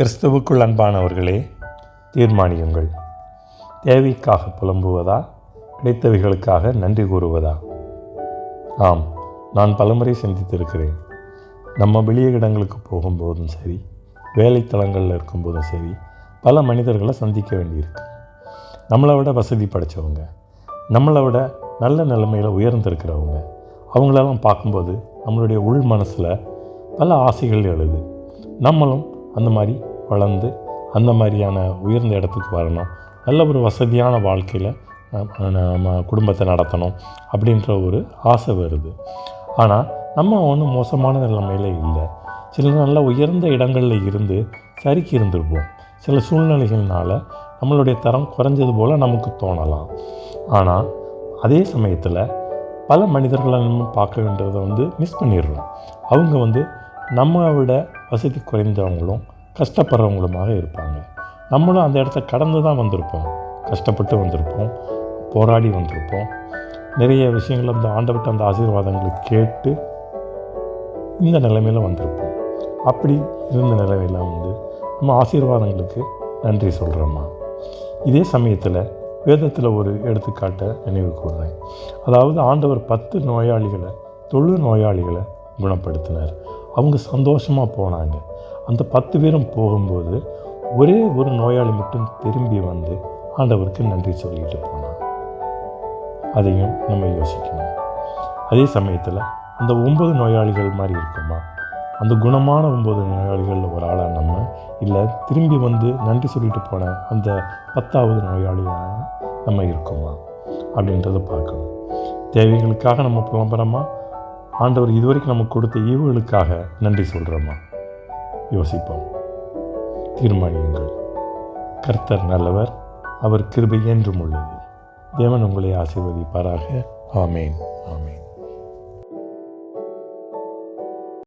கிறிஸ்துவுக்குள் அன்பானவர்களே தீர்மானியுங்கள். தேவைக்காக புலம்புவதா? கிடைத்தவைகளுக்காக நன்றி கூறுவதா? ஆம் நான் பலமுறை சிந்தித்திருக்கிறேன். நம்ம வெளிய இடங்களுக்கு போகும்போதும் சரி வேலைத்தலங்களில் இருக்கும்போதும் சரி பல மனிதர்களை சந்திக்க வேண்டியிருக்கு. நம்மளை விட வசதி படைச்சவங்க நம்மளை விட நல்ல நிலைமையில் உயர்ந்திருக்கிறவங்க அவங்களெல்லாம் பார்க்கும்போது நம்மளுடைய உள் மனசில் பல ஆசைகள் எழுது. நம்மளும் அந்த மாதிரி வளர்ந்து அந்த மாதிரியான உயர்ந்த இடத்துக்கு வரணும். நல்ல ஒரு வசதியான வாழ்க்கையில் நம்ம குடும்பத்தை நடத்தணும் அப்படின்ற ஒரு ஆசை வருது. ஆனால் நம்ம ஒன்றும் மோசமான நிலைமையில் இல்லை. சில நல்ல உயர்ந்த இடங்களில் இருந்து சறுக்கி இருந்திருப்போம். சில சூழ்நிலைகள்னால நம்மளுடைய தரம் குறைஞ்சது போல் நமக்கு தோணலாம். ஆனால் அதே சமயத்தில் பல மனிதர்களை நம்ம பார்க்க வேண்டியதை வந்து மிஸ் பண்ணிடுறோம். அவங்க வந்து நம்ம விட வசதி குறைந்தவங்களும் கஷ்டப்படுறவங்களுமாக இருப்பாங்க. நம்மளும் அந்த இடத்த கடந்து தான் வந்திருப்போம். கஷ்டப்பட்டு வந்திருப்போம். போராடி வந்திருப்போம். நிறைய விஷயங்கள் அந்த ஆண்டவட்ட அந்த ஆசீர்வாதங்களை கேட்டு இந்த நிலைமையில் வந்திருப்போம். அப்படி இருந்த நிலைமையில் வந்து நம்ம ஆசீர்வாதங்களுக்கு நன்றி சொல்கிறோம்மா இதே சமயத்தில் வேதத்தில் ஒரு எடுத்துக்காட்டை நினைவு கூறுறேன் அதாவது ஆண்டவர் பத்து நோயாளிகளை தொழு நோயாளிகளை குணப்படுத்தினார். அவங்க சந்தோஷமாக போனாங்க. அந்த பத்து பேரும் போகும்போது ஒரே ஒரு நோயாளி மட்டும் திரும்பி வந்து ஆண்டவருக்கு நன்றி சொல்லிட்டு போனான் அதையும் நம்ம யோசிக்கணும். அதே சமயத்தில் அந்த ஒன்பது நோயாளிகள் மாதிரி இருக்குமா? அந்த குணமான ஒம்பது நோயாளிகளில் ஒரு ஆளாக நம்ம இல்லை திரும்பி வந்து நன்றி சொல்லிட்டு போன அந்த பத்தாவது நோயாளியாக நம்ம இருக்கோமா? அப்படின்றத பார்க்கணும். தேவைகளுக்காக நம்ம புலம்புறோமா? ஆண்டவர் இதுவரைக்கும் நமக்கு கொடுத்த ஈவுகளுக்காக நன்றி சொல்கிறோமா யோசிப்போம். தீர்மானியுங்கள். கர்த்தர் நல்லவர் அவர் கிருபை என்றும் உள்ளது. தேவன் உங்களை ஆசீர்வதிப்பாராக. ஆமேன். ஆமேன்.